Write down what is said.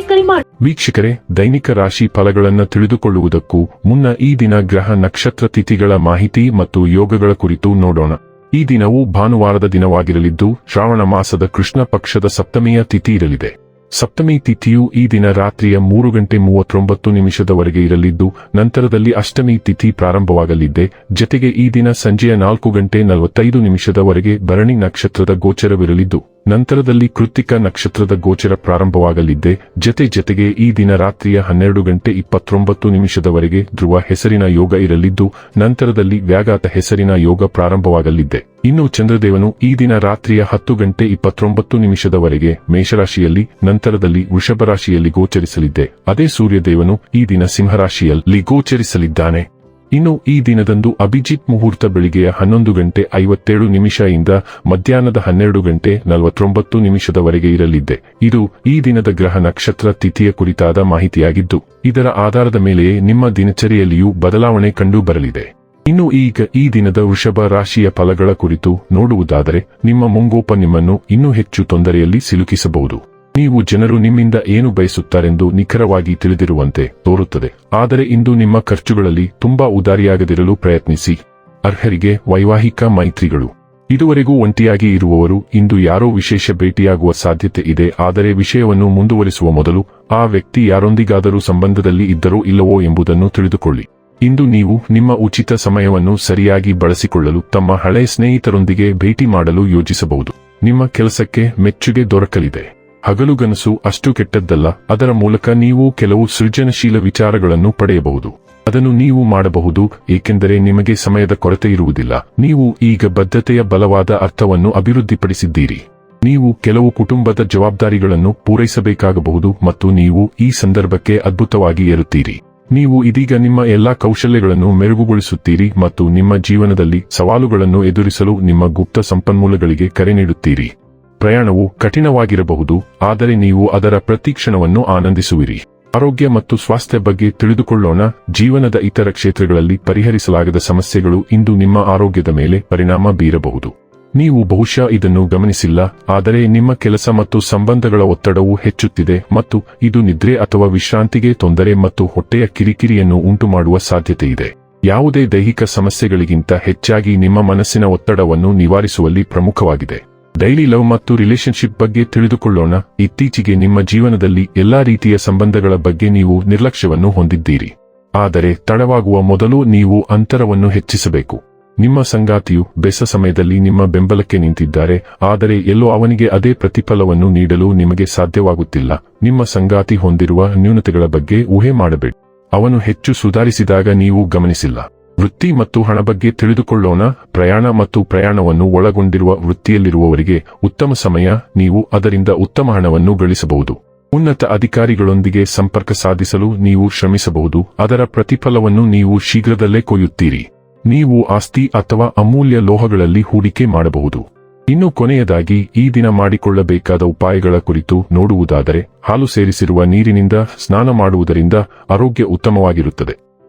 ಕರೆ ಮಾಡಿ. ವೀಕ್ಷಕರೇ, ದೈನಿಕ ರಾಶಿ ಫಲಗಳನ್ನು ತಿಳಿದುಕೊಳ್ಳುವುದಕ್ಕೂ ಮುನ್ನ ಈ ದಿನ ಗ್ರಹ ನಕ್ಷತ್ರ ತಿಥಿಗಳ ಮಾಹಿತಿ ಮತ್ತು ಯೋಗಗಳ ಕುರಿತು ನೋಡೋಣ. ಈ ದಿನವು ಭಾನುವಾರದ ದಿನವಾಗಿರಲಿದ್ದು, ಶ್ರಾವಣ ಮಾಸದ ಕೃಷ್ಣ ಪಕ್ಷದ ಸಪ್ತಮಿಯ ತಿಥಿ ಇರಲಿದೆ. ಸಪ್ತಮಿ ತಿಥಿಯು ಈ ದಿನ ರಾತ್ರಿಯ ಮೂರು ಗಂಟೆ ಮೂವತ್ತೊಂಬತ್ತು ನಿಮಿಷದವರೆಗೆ ಇರಲಿದ್ದು, ನಂತರದಲ್ಲಿ ಅಷ್ಟಮಿ ತಿಥಿ ಪ್ರಾರಂಭವಾಗಲಿದೆ ಜತೆಗೆ ಈ ದಿನ ಸಂಜೆಯ ನಾಲ್ಕು ಗಂಟೆ ನಲವತ್ತೈದು ನಿಮಿಷದವರೆಗೆ ಭರಣಿ ನಕ್ಷತ್ರದ ಗೋಚರವಿರಲಿದ್ದು. ನಂತರದಲ್ಲಿ ಕೃತಿಕ ನಕ್ಷತ್ರದ ಗೋಚರ ಪ್ರಾರಂಭವಾಗಲಿದ್ದೆ. ಜತೆ ಜತೆಗೆ ಈ ದಿನ ರಾತ್ರಿಯ ಹನ್ನೆರಡು ಗಂಟೆ ಇಪ್ಪತ್ತೊಂಬತ್ತು ನಿಮಿಷದವರೆಗೆ ಧ್ರುವ ಹೆಸರಿನ ಯೋಗ ಇರಲಿದ್ದು, ನಂತರದಲ್ಲಿ ವ್ಯಾಘಾತ ಹೆಸರಿನ ಯೋಗ ಪ್ರಾರಂಭವಾಗಲಿದ್ದೆ. ಇನ್ನು ಚಂದ್ರದೇವನು ಈ ದಿನ ರಾತ್ರಿಯ ಹತ್ತು ಗಂಟೆ ಇಪ್ಪತ್ತೊಂಬತ್ತು ನಿಮಿಷದವರೆಗೆ ಮೇಷರಾಶಿಯಲ್ಲಿ, ನಂತರದಲ್ಲಿ ವೃಷಭ ರಾಶಿಯಲ್ಲಿ ಗೋಚರಿಸಲಿದ್ದೆ. ಅದೇ ಸೂರ್ಯದೇವನು ಈ ದಿನ ಸಿಂಹರಾಶಿಯಲ್ಲಿ ಗೋಚರಿಸಲಿದ್ದಾನೆ. ಇನ್ನು ಈ ದಿನದಂದು ಅಭಿಜಿತ್ ಮುಹೂರ್ತ ಬೆಳಿಗ್ಗೆಯ ಹನ್ನೊಂದು ಗಂಟೆ ಐವತ್ತೇಳು ನಿಮಿಷದಿಂದ ಮಧ್ಯಾಹ್ನದ ಹನ್ನೆರಡು ಗಂಟೆ ನಲವತ್ತೊಂಬತ್ತು ನಿಮಿಷದವರೆಗೆ ಇರಲಿದ್ದೆ ಇದು ಈ ದಿನದ ಗ್ರಹ ನಕ್ಷತ್ರ ತಿಥಿಯ ಕುರಿತಾದ ಮಾಹಿತಿಯಾಗಿದ್ದು, ಇದರ ಆಧಾರದ ಮೇಲೆಯೇ ನಿಮ್ಮ ದಿನಚರಿಯಲ್ಲಿಯೂ ಬದಲಾವಣೆ ಕಂಡು ಬರಲಿದೆ ಇನ್ನು ಈಗ ಈ ದಿನದ ವೃಷಭ ರಾಶಿಯ ಫಲಗಳ ಕುರಿತು ನೋಡುವುದಾದರೆ, ನಿಮ್ಮ ಮುಂಗೋಪ ನಿಮ್ಮನ್ನು ಇನ್ನೂ ಹೆಚ್ಚು ತೊಂದರೆಯಲ್ಲಿ ಸಿಲುಕಿಸಬಹುದು. ನೀವು ಜನರು ನಿಮ್ಮಿಂದ ಏನು ಬಯಸುತ್ತಾರೆಂದು ನಿಖರವಾಗಿ ತಿಳಿದಿರುವಂತೆ ತೋರುತ್ತದೆ. ಆದರೆ ಇಂದು ನಿಮ್ಮ ಖರ್ಚುಗಳಲ್ಲಿ ತುಂಬಾ ಉದಾರಿಯಾಗದಿರಲು ಪ್ರಯತ್ನಿಸಿ. ಅರ್ಹರಿಗೆ ವೈವಾಹಿಕ ಮೈತ್ರಿಗಳು. ಇದುವರೆಗೂ ಒಂಟಿಯಾಗಿ ಇರುವವರು, ಇಂದು ಯಾರೋ ವಿಶೇಷ ಭೇಟಿಯಾಗುವ ಸಾಧ್ಯತೆ ಇದೆ, ಆದರೆ ವಿಷಯವನ್ನು ಮುಂದುವರಿಸುವ ಮೊದಲು ಆ ವ್ಯಕ್ತಿ ಯಾರೊಂದಿಗಾದರೂ ಸಂಬಂಧದಲ್ಲಿ ಇದ್ದರೋ ಇಲ್ಲವೋ ಎಂಬುದನ್ನು ತಿಳಿದುಕೊಳ್ಳಿ. ಇಂದು ನೀವು ನಿಮ್ಮ ಉಚಿತ ಸಮಯವನ್ನು ಸರಿಯಾಗಿ ಬಳಸಿಕೊಳ್ಳಲು ತಮ್ಮ ಹಳೆ ಸ್ನೇಹಿತರೊಂದಿಗೆ ಭೇಟಿ ಮಾಡಲು ಯೋಜಿಸಬಹುದು. ನಿಮ್ಮ ಕೆಲಸಕ್ಕೆ ಮೆಚ್ಚುಗೆ ದೊರಕಲಿದೆ. ಹಗಲುಗನಸು ಅಷ್ಟು ಕೆಟ್ಟದ್ದಲ್ಲ, ಅದರ ಮೂಲಕ ನೀವು ಕೆಲವು ಸೃಜನಶೀಲ ವಿಚಾರಗಳನ್ನು ಪಡೆಯಬಹುದು. ಅದನ್ನು ನೀವು ಮಾಡಬಹುದು, ಏಕೆಂದರೆ ನಿಮಗೆ ಸಮಯದ ಕೊರತೆ ಇರುವುದಿಲ್ಲ. ನೀವು ಈಗ ಬದ್ಧತೆಯ ಬಲವಾದ ಅರ್ಥವನ್ನು ಅಭಿವೃದ್ಧಿಪಡಿಸಿದ್ದೀರಿ. ನೀವು ಕೆಲವು ಕುಟುಂಬದ ಜವಾಬ್ದಾರಿಗಳನ್ನು ಪೂರೈಸಬೇಕಾಗಬಹುದು ಮತ್ತು ನೀವು ಈ ಸಂದರ್ಭಕ್ಕೆ ಅದ್ಭುತವಾಗಿ ಏರುತ್ತೀರಿ. ನೀವು ಇದೀಗ ನಿಮ್ಮ ಎಲ್ಲಾ ಕೌಶಲ್ಯಗಳನ್ನು ಮೆರುಗುಗೊಳಿಸುತ್ತೀರಿ ಮತ್ತು ನಿಮ್ಮ ಜೀವನದಲ್ಲಿ ಸವಾಲುಗಳನ್ನು ಎದುರಿಸಲು ನಿಮ್ಮ ಗುಪ್ತ ಸಂಪನ್ಮೂಲಗಳಿಗೆ ಕರೆ ನೀಡುತ್ತೀರಿ. ಪ್ರಯಾಣವು ಕಠಿಣವಾಗಿರಬಹುದು, ಆದರೆ ನೀವು ಅದರ ಪ್ರತಿಕ್ಷಣವನ್ನು ಆನಂದಿಸುವಿರಿ. ಆರೋಗ್ಯ ಮತ್ತು ಸ್ವಾಸ್ಥ್ಯ ಬಗ್ಗೆ ತಿಳಿದುಕೊಳ್ಳೋಣ. ಜೀವನದ ಇತರ ಕ್ಷೇತ್ರಗಳಲ್ಲಿ ಪರಿಹರಿಸಲಾಗದ ಸಮಸ್ಯೆಗಳು ಇಂದು ನಿಮ್ಮ ಆರೋಗ್ಯದ ಮೇಲೆ ಪರಿಣಾಮ ಬೀರಬಹುದು. ನೀವು ಬಹುಶಃ ಇದನ್ನು ಗಮನಿಸಿಲ್ಲ, ಆದರೆ ನಿಮ್ಮ ಕೆಲಸ ಮತ್ತು ಸಂಬಂಧಗಳ ಒತ್ತಡವು ಹೆಚ್ಚುತ್ತಿದೆ ಮತ್ತು ಇದು ನಿದ್ರೆ ಅಥವಾ ವಿಶ್ರಾಂತಿಗೆ ತೊಂದರೆ ಮತ್ತು ಹೊಟ್ಟೆಯ ಕಿರಿಕಿರಿಯನ್ನು ಉಂಟುಮಾಡುವ ಸಾಧ್ಯತೆಯಿದೆ. ಯಾವುದೇ ದೈಹಿಕ ಸಮಸ್ಯೆಗಳಿಗಿಂತ ಹೆಚ್ಚಾಗಿ ನಿಮ್ಮ ಮನಸ್ಸಿನ ಒತ್ತಡವನ್ನು ನಿವಾರಿಸುವಲ್ಲಿ ಪ್ರಮುಖವಾಗಿದೆ. ಡೈಲಿ ಲವ್ ಮತ್ತು ರಿಲೇಶನ್ಶಿಪ್ ಬಗ್ಗೆ ತಿಳಿದುಕೊಳ್ಳೋಣ. ಇತ್ತೀಚೆಗೆ ನಿಮ್ಮ ಜೀವನದಲ್ಲಿ ಎಲ್ಲಾ ರೀತಿಯ ಸಂಬಂಧಗಳ ಬಗ್ಗೆ ನೀವು ನಿರ್ಲಕ್ಷ್ಯವನ್ನು ಹೊಂದಿದ್ದೀರಿ. ಆದರೆ ತಡವಾಗುವ ಮೊದಲು ನೀವು ಅಂತರವನ್ನು ಹೆಚ್ಚಿಸಬೇಕು. ನಿಮ್ಮ ಸಂಗಾತಿಯು ಬೆಸ ಸಮಯದಲ್ಲಿ ನಿಮ್ಮ ಬೆಂಬಲಕ್ಕೆ ನಿಂತಿದ್ದಾರೆ. ಆದರೆ ಎಲ್ಲೋ ಅವನಿಗೆ ಅದೇ ಪ್ರತಿಫಲವನ್ನು ನೀಡಲು ನಿಮಗೆ ಸಾಧ್ಯವಾಗುತ್ತಿಲ್ಲ. ನಿಮ್ಮ ಸಂಗಾತಿ ಹೊಂದಿರುವ ನ್ಯೂನತೆಗಳ ಬಗ್ಗೆ ಊಹೆ ಮಾಡಬೇಡಿ. ಅವನು ಹೆಚ್ಚು ಸುಧಾರಿಸಿದಾಗ ನೀವು ಗಮನಿಸಿಲ್ಲ. ವೃತ್ತಿ ಮತ್ತು ಹಣ ಬಗ್ಗೆ ತಿಳಿದುಕೊಳ್ಳೋಣ. ಪ್ರಯಾಣ ಮತ್ತು ಪ್ರಯಾಣವನ್ನು ಒಳಗೊಂಡಿರುವ ವೃತ್ತಿಯಲ್ಲಿರುವವರಿಗೆ ಉತ್ತಮ ಸಮಯ, ನೀವು ಅದರಿಂದ ಉತ್ತಮ ಹಣವನ್ನು ಗಳಿಸಬಹುದು. ಉನ್ನತ ಅಧಿಕಾರಿಗಳೊಂದಿಗೆ ಸಂಪರ್ಕ ಸಾಧಿಸಲು ನೀವು ಶ್ರಮಿಸಬಹುದು. ಅದರ ಪ್ರತಿಫಲವನ್ನು ನೀವು ಶೀಘ್ರದಲ್ಲೇ ಕೊಯ್ಯುತ್ತೀರಿ. ನೀವು ಆಸ್ತಿ ಅಥವಾ ಅಮೂಲ್ಯ ಲೋಹಗಳಲ್ಲಿ ಹೂಡಿಕೆ ಮಾಡಬಹುದು. ಇನ್ನು ಕೊನೆಯದಾಗಿ, ಈ ದಿನ ಮಾಡಿಕೊಳ್ಳಬೇಕಾದ ಉಪಾಯಗಳ ಕುರಿತು ನೋಡುವುದಾದರೆ, ಹಾಲು ಸೇರಿಸಿರುವ ನೀರಿನಿಂದ ಸ್ನಾನ ಮಾಡುವುದರಿಂದ ಆರೋಗ್ಯ ಉತ್ತಮವಾಗಿರುತ್ತದೆ.